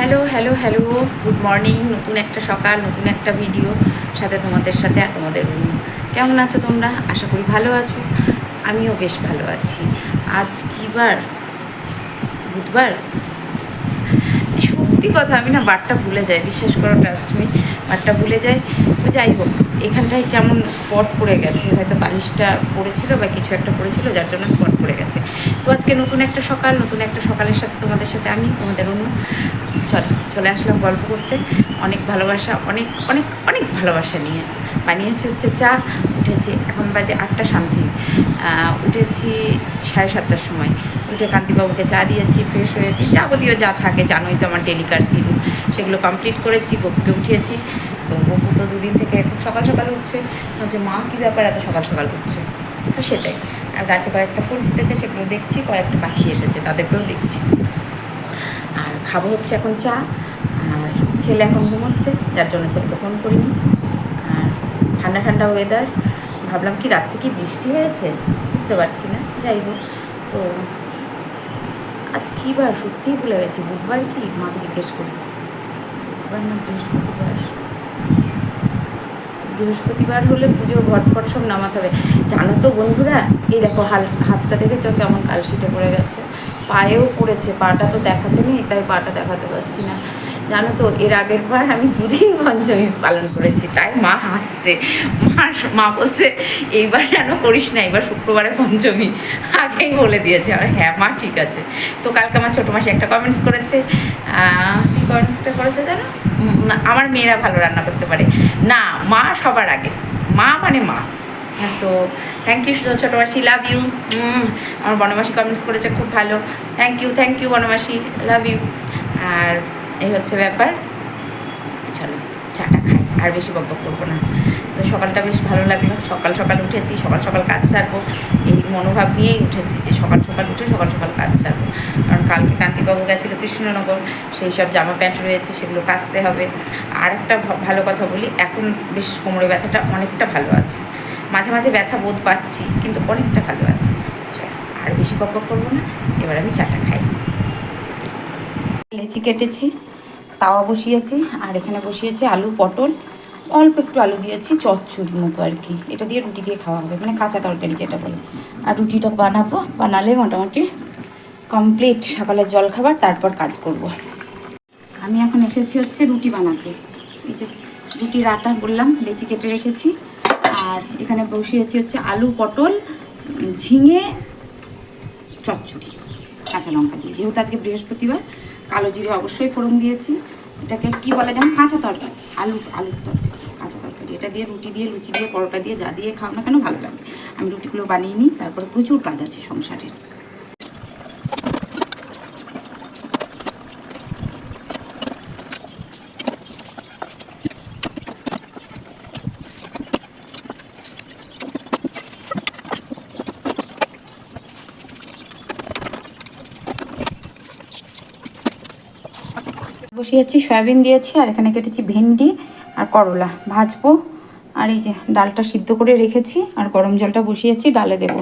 Hello hello hello good morning নতুন একটা সকাল, নতুন একটা ভিডিও সাথে তোমাদের সাথে আর তোমাদের কেমন আছো তোমরা? আশা করি ভালো আছো। আমিও বেশ ভালো আছি। আজ কী বার? বুধবার? সত্যি কথা, আমি না বারটা ভুলে যাই। বিশ্বাস করো ট্রাস্ট মি বারটা ভুলে যায়। তো যাই হোক, এখানটায় কেমন স্পট পড়ে গেছে? হয়তো বালিশটা পড়েছিল বা কিছু একটা পড়েছিল, যার জন্য স্পট পড়ে গেছে। তো আজকে নতুন একটা সকাল, নতুন একটা সকালের সাথে তোমাদের সাথে আমি, তোমাদের অন্য চল, চলে আসলাম গল্প করতে। অনেক ভালোবাসা, অনেক অনেক অনেক ভালোবাসা নিয়ে। বানিয়েছি হচ্ছে চা, উঠেছি এখন বাজে আটটা সামথিং উঠেছি সাড়ে সাতটার সময়। উঠে কান্তিবাবুকে চা দিয়েছি ফ্রেশ হয়েছি। যাবতীয় যা থাকে, জানোই তো আমার ডেলিকার শিডিউল সেগুলো কমপ্লিট করেছি, গপুকে উঠিয়েছি। তো গপু তো দুদিন থেকে খুব সকাল সকাল উঠছে। যে মা, কী ব্যাপার এত সকাল সকাল উঠছে? তো সেটাই। আর গাছে কয়েকটা ফুল ফুটেছে, সেগুলো দেখছি, কয়েকটা পাখি এসেছে, তাদেরকেও দেখছি। আর খাব হচ্ছে এখন চা। আর ছেলে এখন ঘুমোচ্ছে, যার জন্য ছেলেকে ফোন করিনি। ঠান্ডা ঠান্ডা ওয়েদার ভাবলাম কি রাত্রে কি বৃষ্টি হয়েছে? বুঝতে পারছি না। যাই হোক, তো আজ কী বার? সত্যিই ভুলে গেছি। বুধবার কি? মাকে জিজ্ঞেস করি। বুধবার না বৃহস্পতিবার? বৃহস্পতিবার হলে পুজোর ঘট ফট সব নামাতে হবে। জানো তো বন্ধুরা, এই দেখো হাল, হাতটা দেখেছ কেমন কালশিটে পড়ে গেছে? পায়েও পড়েছে, পাটা তো দেখাতে নেই, তাই পাটা দেখাতে পারছি না। জানো তো এর আগের বার আমি দুদিন পঞ্চমী পালন করেছি তাই মা হাসছে। মা মা বলছে এইবার যেন করিস না এবার শুক্রবারে পঞ্চমী আগেই বলে দিয়েছে আর হ্যাঁ মা ঠিক আছে। তো কালকে আমার ছোটো মাসে একটা কমেন্টস করেছে কি কমেন্টসটা করেছে জানো? উম, না, আমার মেয়েরা ভালো রান্না করতে পারে। না মা সবার আগে। মা মানে মা। হ্যাঁ তো থ্যাংক ইউ ছোটো মাসি লাভ ইউ আমার বনবাসী কমেন্টস করেছে খুব ভালো। থ্যাংক ইউ থ্যাংক ইউ বনবাসী লাভ ইউ আর এই হচ্ছে ব্যাপার। চলো, চাটা খাই, আর বেশি বকবক করব না। তো সকালটা বেশ ভালো লাগল। সকাল সকাল উঠেছি, সকাল সকাল কাজ সারবো। এই মনোভাব নিয়েই উঠেছি যে সকাল সকাল উঠে সকাল সকাল কাজ সারবো। কারণ কালকে কান্তিবাবু গেছিল কৃষ্ণনগর, সেই সব জামা প্যান্ট রয়েছে, সেগুলো কাচতে হবে। আর একটা ভালো কথা বলি, এখন বেশ কোমরে ব্যথাটা অনেকটা ভালো আছে। মাঝে মাঝে ব্যথা বোধ পাচ্ছি, কিন্তু অনেকটা ভালো আছে। আর বেশি বকবক করব না, এবার আমি চাটা খাই। লেচি কেটেছি। তাওয়া বসিয়েছি, আর এখানে বসিয়েছি আলু, পটল, অল্প একটু আলু দিয়েছি, চচ্চড়ির মতো আর কি। এটা দিয়ে রুটি দিয়ে খাওয়া হবে মানে কাঁচা তরকারি যেটা বলে। আর রুটিটা বানাবো, বানালে মোটামুটি কমপ্লিট সকালের জল খাবার তারপর কাজ করব। আমি এখন এসেছি হচ্ছে রুটি বানাতে। এই যে রুটির আটা বললাম, লেচি কেটে রেখেছি, আর এখানে বসিয়েছি হচ্ছে আলু, পটল, ঝিঙে, চচ্চড়ি, কাঁচা লঙ্কা দিয়ে। যেহেতু আজকে বৃহস্পতিবার কালো জিরে অবশ্যই ফোড়ন দিয়েছি। এটাকে কি বলে যেমন কাঁচা তরকারি। আলু, আলুর তরকারি। কাঁচা তরকারি। এটা দিয়ে রুটি দিয়ে, লুচি দিয়ে, পরোটা দিয়ে, যা দিয়ে খাও না কেন, ভালো লাগে। আমি রুটিগুলো বানিয়ে নিই, তারপরে প্রচুর কাজ আছে সংসারের। বসিয়েছি, সয়াবিন দিয়েছি, আর এখানে কেটেছি ভেন্ডি আর করলা। ভাজবো, আর এই যে ডালটা সিদ্ধ করে রেখেছি, আর গরম জলটা বসিয়েছি, ডালে দেবো।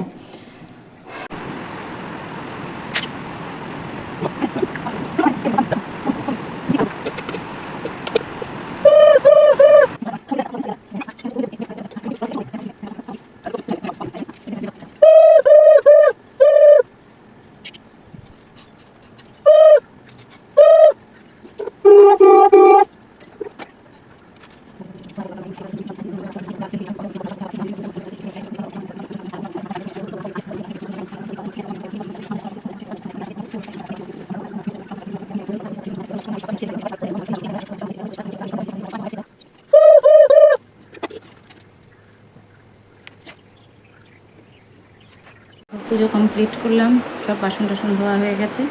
পুজো কমপ্লিট করলাম, সব বাসন টাসন ধোয়া হয়ে গেছে,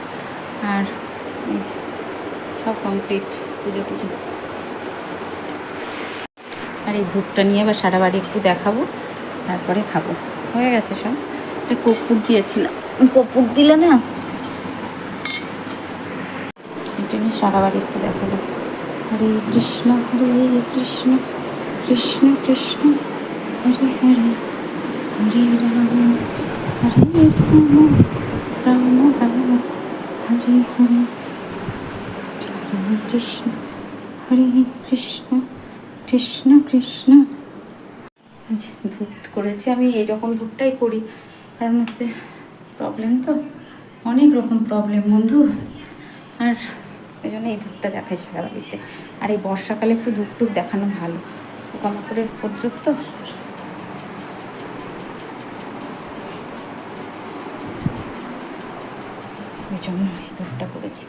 আর এই যে সব কমপ্লিট পুজো টুজো। আর এই ধূপটা নিয়ে এবার সারা বাড়ি একটু দেখাবো, তারপরে খাব। হয়ে গেছে সব। একটা কর্পূর দিয়েছিলাম। কর্পূর দিলে না এটা নিয়ে সারা বাড়ি একটু দেখাবো। হরে কৃষ্ণ হরে কৃষ্ণ কৃষ্ণ কৃষ্ণ, হরে হরে হরে রাম। রাম কৃষ্ণ হরে কৃষ্ণ কৃষ্ণ কৃষ্ণ ধূপ করেছি আমি এইরকম ধূপটাই করি কারণ হচ্ছে প্রবলেম তো অনেক রকম প্রবলেম বন্ধু আর এই জন্য এই ধূপটা দেখাই সারা বাড়িতে আর এই বর্ষাকালে একটু ধূপ টুপ দেখানো ভালো পোকামাকড়ের উপদ্রব তো ওই জন্য এই দৌড়টা করেছি।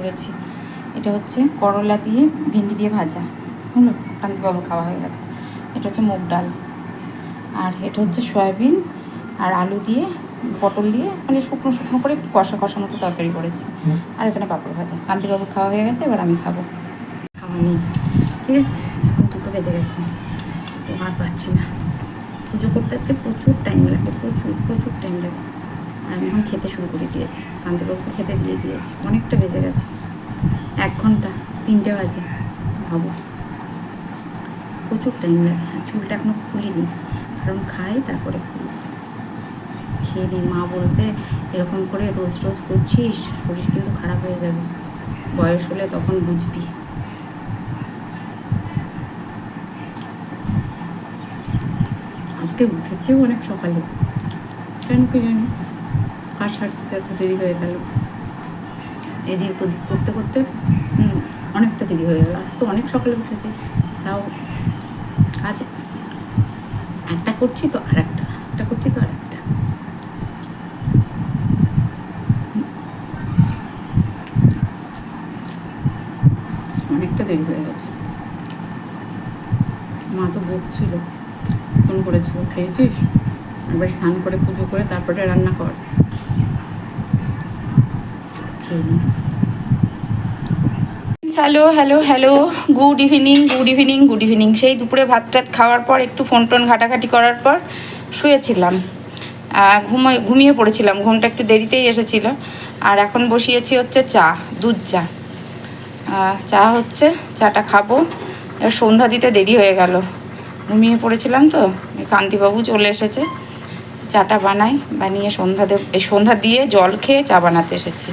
করেছি। এটা হচ্ছে করলা দিয়ে ভেন্ডি দিয়ে ভাজা। হলো? কান্তিবাবু খাওয়া হয়ে গেছে। এটা হচ্ছে মুগ ডাল। আর এটা হচ্ছে সয়াবিন আর আলু দিয়ে পটল দিয়ে মানে শুকনো শুকনো করে একটু কষা কষা মতো তরকারি করেছি। আর এখানে পাঁপড় ভাজা। কান্তিবাবু খাওয়া হয়ে গেছে এবার আমি খাব। খাওয়া নেই। ঠিক আছে? এখন দুটো বেজে গেছে। তো আর পারছি না। পুজো করতে আজকে প্রচুর টাইম লাগে প্রচুর প্রচুর টাইম লাগে আমি এখন খেতে শুরু করে দিয়েছি। কান্তিবাবুকে খেতে দিয়ে দিয়েছি। অনেকটা বেজে গেছে। এক ঘণ্টা, তিনটে বাজে। ভাবো। প্রচুর টাইম লাগে। আর চুলটা এখনও খুলিনি কারণ খাই, তারপরে খেয়ে নিই মা বলছে, এরকম করে রোজ রোজ করছিস, শরীর কিন্তু খারাপ হয়ে যাবে। বয়স হলে তখন বুঝবি। আজকে উঠেছেও অনেক সকালে। কেন কি জানি? কাজ সারতে এত দেরি হয়ে গেল। এদিক ওদিক করতে করতে অনেকটা দেরি হয়ে গেল। আজ তো অনেক সকালে উঠেছে, তাও আজ একটা করছি তো আর একটা একটা করছি তো আর একটা। অনেকটা দেরি হয়ে গেছে। মা তো বকছিল, ফোন করেছিল, খেয়েছিস? এবার স্নান করে পুজো করে তারপরে রান্না কর। Hello hello hello good evening good evening good evening সেই দুপুরে ভাত টাত খাওয়ার পর, একটু ফোন টোন ঘাটাঘাটি করার পর শুয়েছিলাম। ঘুমাই ঘুমিয়ে পড়েছিলাম। ঘুমটা একটু দেরিতেই এসেছিল। আর এখন বসিয়েছি হচ্ছে চা, দুধ চা। চা হচ্ছে, চাটা খাব। সন্ধ্যা দিতে দেরি হয়ে গেল। ঘুমিয়ে পড়েছিলাম তো কান্তিবাবু চলে এসেছে। চাটা বানাই, বানিয়ে সন্ধ্যা দেব সন্ধ্যা দিয়ে জল খেয়ে চা বানাতে এসেছি।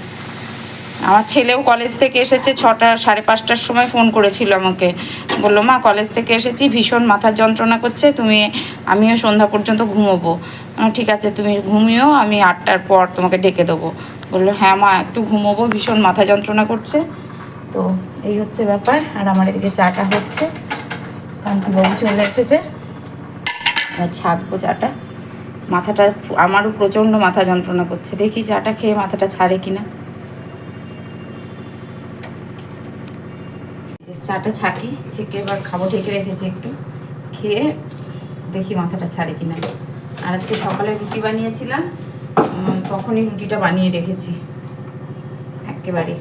আমার ছেলেও কলেজ থেকে এসেছে ছটা, সাড়ে পাঁচটার সময় ফোন করেছিল আমাকে। বলল, মা কলেজ থেকে এসেছি, ভীষণ মাথার যন্ত্রণা করছে, তুমি, আমিও সন্ধ্যা পর্যন্ত ঘুমোবো। ঠিক আছে, তুমি ঘুমিও, আমি আটটার পর তোমাকে ডেকে দেবো। বলল হ্যাঁ মা, একটু ঘুমোবো, ভীষণ মাথা যন্ত্রণা করছে। তো এই হচ্ছে ব্যাপার, আর আমার এদিকে চাটা হচ্ছে। কান্তিবাবু চলে এসেছে। আর ছাকবো চাটা। মাথাটা, আমারও প্রচণ্ড মাথা যন্ত্রণা করছে। দেখি চাটা খেয়ে মাথাটা ছাড়ে কিনা যে চাটা ছাকি ছেঁকে এবার খাব, ঢেকে রেখেছি একটু। খেয়ে দেখি মাথাটা ছাড়ে কিনা। আর আজকে সকালে রুটি বানিয়েছিলাম তখনই রুটিটা বানিয়ে রেখেছি। একেবারে।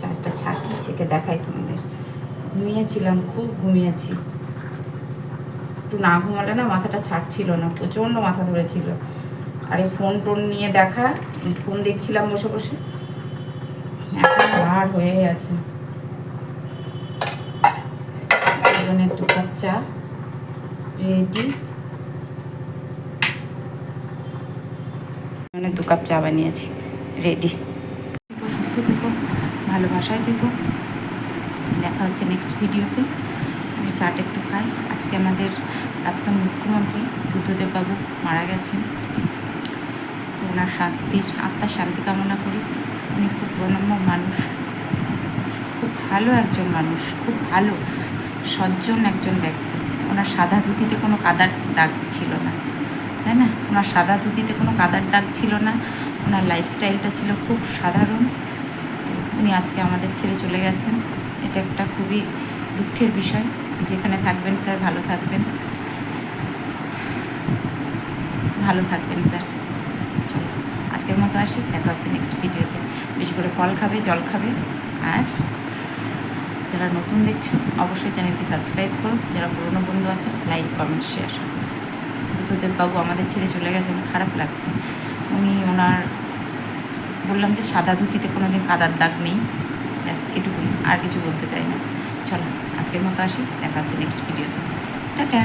চাটা ছাকি, ছেঁকে দেখাই তোমাদের। ঘুমিয়েছিলাম, খুব ঘুমিয়েছি। একটু না ঘুমালে না মাথাটা ছাড়ছিল না, প্রচণ্ড মাথা ধরেছিল। আর এই ফোন টোন নিয়ে দেখা, ফোন দেখছিলাম বসে বসে। এখন বার হয়ে আছে এখানে একটু কাপ চা রেডি মানে দু কাপ চা বানিয়েছি। রেডি সুস্থ থেকো ভালোবাসায় থেকো। দেখা হচ্ছে নেক্সট ভিডিওতে আমি চাট একটু খাই। আজকে আমাদের প্রাক্তন মুখ্যমন্ত্রী বুদ্ধদেব বাবু মারা গেছেন। তো ওনার শান্তির, আত্মার শান্তি কামনা করি। উনি খুব প্রণম্য মানুষ। খুব ভালো একজন মানুষ, খুব ভালো। সজ্জন একজন ব্যক্তি। ওনার সাদা ধুতিতে কোনো কাদার দাগ ছিল না, তাই না? ওনার সাদা ধুতিতে কোনো কাদার দাগ ছিল না। ওনার লাইফস্টাইলটা ছিল খুব সাধারণ। তো উনি আজকে আমাদের ছেড়ে চলে গেছেন। এটা একটা খুবই দুঃখের বিষয়। যেখানে থাকবেন, স্যার, ভালো থাকবেন। ভালো থাকবেন, স্যার। চলো, আজকের মতো আসি। দেখা হচ্ছে নেক্সট ভিডিওতে বেশি করে ফল খাবে, জল খাবে, আর যারা নতুন দেখছ, অবশ্যই চ্যানেলটি সাবস্ক্রাইব করো। যারা পুরনো বন্ধু আছে লাইক কমেন্ট শেয়ার বুদ্ধদেব বাবু আমাদের ছেড়ে চলে গেছেন, খারাপ লাগছে। উনি ওনার, বললাম যে সাদা ধুতিতে কোনো দিন কাদার দাগ নেই। ব্যাস, এটুকুই, আর কিছু বলতে চাই না। চলো, আজকের মতো আসি, দেখা হচ্ছে নেক্সট ভিডিওতে টাটা!